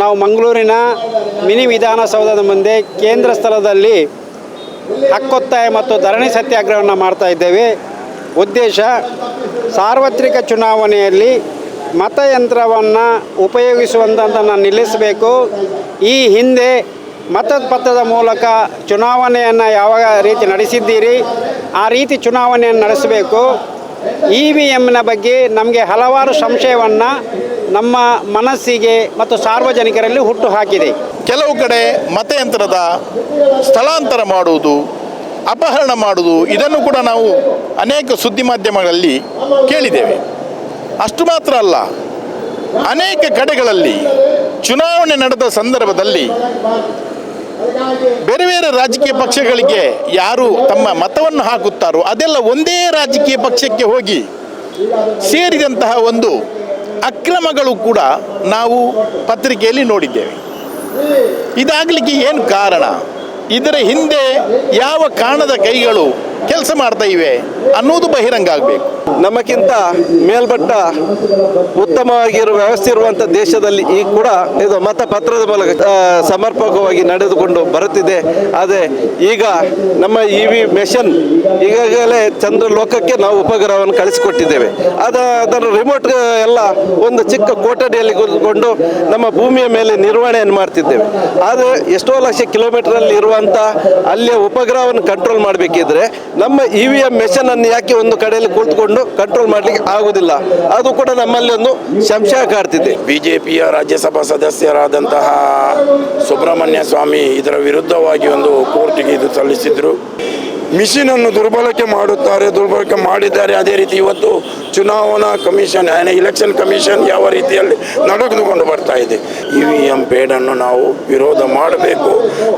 ನಾವು ಮಂಗಳೂರಿನ ಮಿನಿ ವಿಧಾನಸೌಧದ ಮುಂದೆ ಕೇಂದ್ರ ಸ್ಥಳದಲ್ಲಿ ಹಕ್ಕೊತ್ತಾಯ ಮತ್ತು ಧರಣಿ ಸತ್ಯಾಗ್ರಹವನ್ನು ಮಾಡ್ತಾ ಇದ್ದೇವೆ. ಉದ್ದೇಶ, ಸಾರ್ವತ್ರಿಕ ಚುನಾವಣೆಯಲ್ಲಿ ಮತಯಂತ್ರವನ್ನು ಉಪಯೋಗಿಸುವಂಥದ್ದನ್ನು ನಿಲ್ಲಿಸಬೇಕು. ಈ ಹಿಂದೆ ಮತಪತ್ರದ ಮೂಲಕ ಚುನಾವಣೆಯನ್ನು ಯಾವ ರೀತಿ ನಡೆಸಿದ್ದೀರಿ, ಆ ರೀತಿ ಚುನಾವಣೆಯನ್ನು ನಡೆಸಬೇಕು. ಇ ವಿ ಎಮ್ನ ಬಗ್ಗೆ ನಮಗೆ ಹಲವಾರು ಸಂಶಯವನ್ನು ನಮ್ಮ ಮನಸ್ಸಿಗೆ ಮತ್ತು ಸಾರ್ವಜನಿಕರಲ್ಲಿ ಹುಟ್ಟು ಹಾಕಿದೆ. ಕೆಲವು ಕಡೆ ಮತಯಂತ್ರದ ಸ್ಥಳಾಂತರ ಮಾಡುವುದು, ಅಪಹರಣ ಮಾಡುವುದು, ಇದನ್ನು ಕೂಡ ನಾವು ಅನೇಕ ಸುದ್ದಿ ಮಾಧ್ಯಮಗಳಲ್ಲಿ ಕೇಳಿದ್ದೇವೆ. ಅಷ್ಟು ಮಾತ್ರ ಅಲ್ಲ, ಅನೇಕ ಕಡೆಗಳಲ್ಲಿ ಚುನಾವಣೆ ನಡೆದ ಸಂದರ್ಭದಲ್ಲಿ ಬೇರೆ ಬೇರೆ ರಾಜಕೀಯ ಪಕ್ಷಗಳಿಗೆ ಯಾರು ತಮ್ಮ ಮತವನ್ನು ಹಾಕುತ್ತಾರೋ ಅದೆಲ್ಲ ಒಂದೇ ರಾಜಕೀಯ ಪಕ್ಷಕ್ಕೆ ಹೋಗಿ ಸೇರಿದಂತಹ ಒಂದು ಅಕ್ರಮಗಳು ಕೂಡ ನಾವು ಪತ್ರಿಕೆಯಲ್ಲಿ ನೋಡಿದ್ದೇವೆ. ಇದಾಗಲಿಕ್ಕೆ ಏನು ಕಾರಣ? ಇದರ ಹಿಂದೆ ಯಾವ ಕಾರಣದ ಕೈಗಳು ಕೆಲಸ ಮಾಡ್ತಾ ಇವೆ ಅನ್ನೋದು ಬಹಿರಂಗ ಆಗಬೇಕು. ನಮಗಿಂತ ಮೇಲ್ಬಟ್ಟ ಉತ್ತಮವಾಗಿರುವ ವ್ಯವಸ್ಥೆ ಇರುವಂಥ ದೇಶದಲ್ಲಿ ಈ ಕೂಡ ಇದು ಮತಪತ್ರದ ಮೂಲಕ ಸಮರ್ಪಕವಾಗಿ ನಡೆದುಕೊಂಡು ಬರುತ್ತಿದೆ. ಆದರೆ ಈಗ ನಮ್ಮ ಇ ವಿ ಮೆಷನ್ ಈಗಾಗಲೇ ಚಂದ್ರ ಲೋಕಕ್ಕೆ ನಾವು ಉಪಗ್ರಹವನ್ನು ಕಳಿಸಿಕೊಟ್ಟಿದ್ದೇವೆ. ಅದ, ಅದರ ರಿಮೋಟ್ ಎಲ್ಲ ಒಂದು ಚಿಕ್ಕ ಕೋಟಡಿಯಲ್ಲಿ ಕೂತ್ಕೊಂಡು ನಮ್ಮ ಭೂಮಿಯ ಮೇಲೆ ನಿರ್ವಹಣೆಯನ್ನು ಮಾಡ್ತಿದ್ದೇವೆ. ಆದರೆ ಎಷ್ಟೋ ಲಕ್ಷ ಕಿಲೋಮೀಟರಲ್ಲಿ ಇರುವಂಥ ಅಲ್ಲಿಯ ಉಪಗ್ರಹವನ್ನು ಕಂಟ್ರೋಲ್ ಮಾಡಬೇಕಿದ್ರೆ ನಮ್ಮ ಇ ವಿ ಎಂ ಮೆಷನ್ ಅನ್ನು ಯಾಕೆ ಒಂದು ಕಡೆಯಲ್ಲಿ ಕುಳಿತುಕೊಂಡು ಕಂಟ್ರೋಲ್ ಮಾಡಲಿಕ್ಕೆ ಆಗುವುದಿಲ್ಲ. ಅದು ಕೂಡ ನಮ್ಮಲ್ಲಿ ಒಂದು ಸಂಶಯ ಕಾಡ್ತಿದೆ ಬಿಜೆಪಿಯ ರಾಜ್ಯಸಭಾ ಸದಸ್ಯರಾದಂತಹ ಸುಬ್ರಹ್ಮಣ್ಯ ಸ್ವಾಮಿ ಇದರ ವಿರುದ್ಧವಾಗಿ ಒಂದು ಕೋರ್ಟಿಗೆ ಇದು ಸಲ್ಲಿಸಿದ್ರು. ಮಿಷಿನ್ ಅನ್ನು ದುರ್ಬಳಕೆ ಮಾಡುತ್ತಾರೆ, ದುರ್ಬಳಕೆ ಮಾಡಿದ್ದಾರೆ. ಅದೇ ರೀತಿ ಇವತ್ತು ಚುನಾವಣಾ ಕಮಿಷನ್ ಇಲೆಕ್ಷನ್ ಕಮಿಷನ್ ಯಾವ ರೀತಿಯಲ್ಲಿ ನಡೆದುಕೊಂಡು ಬರ್ತಾ ಇದೆ. ಇ ವಿ ಎಂ ಪೇಡನ್ನು ನಾವು ವಿರೋಧ ಮಾಡಬೇಕು.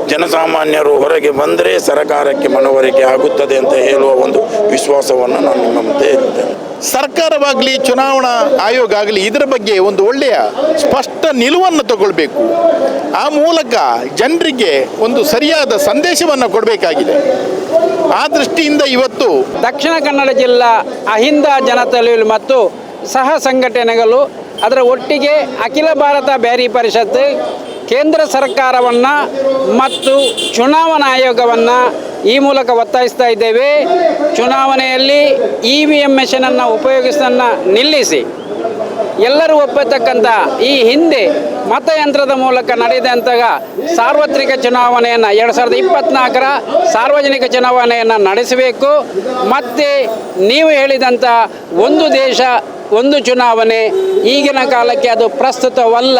ಜನಸಾಮಾನ್ಯರು ಹೊರಗೆ ಬಂದರೆ ಸರಕಾರಕ್ಕೆ ಮನವರಿಕೆ ಆಗುತ್ತದೆ ಅಂತ ಹೇಳುವ ವಿಶ್ವಾಸವನ್ನು ನಾನು ನಿಮ್ಮ ಮುಂದೆ ಸರ್ಕಾರವಾಗಲಿ ಚುನಾವಣಾ ಆಯೋಗ ಆಗಲಿ ಇದರ ಬಗ್ಗೆ ಒಂದು ಒಳ್ಳೆಯ ಸ್ಪಷ್ಟ ನಿಲುವನ್ನು ತಗೊಳ್ಬೇಕು. ಆ ಮೂಲಕ ಜನರಿಗೆ ಒಂದು ಸರಿಯಾದ ಸಂದೇಶವನ್ನು ಕೊಡಬೇಕಾಗಿದೆ. ಆ ದೃಷ್ಟಿಯಿಂದ ಇವತ್ತು ದಕ್ಷಿಣ ಕನ್ನಡ ಜಿಲ್ಲಾ ಅಹಿಂದ ಜನತಳಿಲು ಮತ್ತು ಸಹ ಸಂಘಟನೆಗಳು ಅದರ ಒಟ್ಟಿಗೆ ಅಖಿಲ ಭಾರತ ಬ್ಯಾರಿ ಪರಿಷತ್ ಕೇಂದ್ರ ಸರ್ಕಾರವನ್ನು ಮತ್ತು ಚುನಾವಣಾ ಆಯೋಗವನ್ನು ಈ ಮೂಲಕ ಒತ್ತಾಯಿಸ್ತಾ ಇದ್ದೇವೆ. ಚುನಾವಣೆಯಲ್ಲಿ ಇ ವಿ ಎಂ ಮೆಷಿನನ್ನು ಉಪಯೋಗಿಸೋದನ್ನು ನಿಲ್ಲಿಸಿ. ಎಲ್ಲರೂ ಒಪ್ಪತಕ್ಕಂಥ ಈ ಹಿಂದೆ ಮತಯಂತ್ರದ ಮೂಲಕ ನಡೆದಂತಹ ಸಾರ್ವತ್ರಿಕ ಚುನಾವಣೆಯನ್ನು ಎರಡು ಸಾವಿರದ ಇಪ್ಪತ್ನಾಲ್ಕರ ಸಾರ್ವಜನಿಕ ಚುನಾವಣೆಯನ್ನು ನಡೆಸಬೇಕು. ಮತ್ತು ನೀವು ಹೇಳಿದಂಥ ಒಂದು ದೇಶ, ಒಂದು ಚುನಾವಣೆ ಈಗಿನ ಕಾಲಕ್ಕೆ ಅದು ಪ್ರಸ್ತುತವಲ್ಲ.